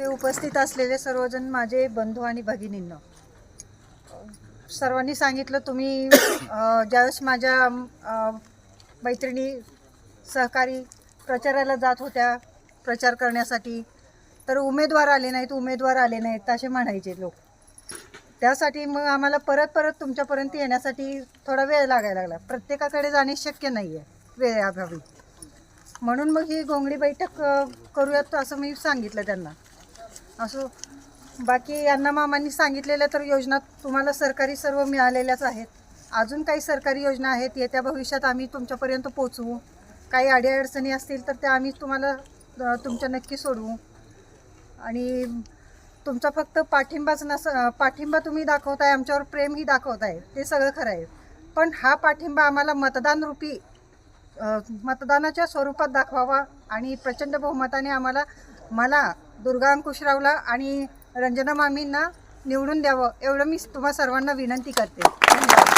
ते उपस्थित असलेले सर्वजण माझे बंधू आणि भगिनींना. सर्वांनी सांगितलं तुम्ही ज्यावेळेस माझ्या मैत्रिणी सहकारी प्रचाराला जात होत्या प्रचार करण्यासाठी तर उमेदवार आले नाहीत उमेदवार आले नाहीत असे म्हणायचे लोक. त्यासाठी मग आम्हाला परत परत तुमच्यापर्यंत येण्यासाठी थोडा वेळ लागायला लागला. प्रत्येकाकडे जाणे शक्य नाही आहे वेळेअभावी म्हणून मग ही घोंगडी बैठक करूयात असं मी सांगितलं त्यांना. असो बाकी यांना मामांनी सांगितलेल्या तर योजना तुम्हाला सरकारी सर्व मिळालेल्याच आहेत. अजून काही सरकारी योजना आहेत येत्या भविष्यात आम्ही तुमच्यापर्यंत पोचवू काही अडीअडचणी असतील तर त्या आम्ही तुम्हाला तुमच्या नक्की सोडवू. आणि तुमचा फक्त पाठिंबाच नस पाठिंबा तुम्ही दाखवताय आमच्यावर प्रेमही दाखवताय ते सगळं खरं आहे. पण हा पाठिंबा आम्हाला मतदान रूपी मतदानाच्या स्वरूपात दाखवावा आणि प्रचंड बहुमताने आम्हाला मला दुर्गा अंकुशरावला आणि रंजना मामींना निवडून द्यावं एवढं मी तुम्हा सर्वांना विनंती करते. धन्यवाद.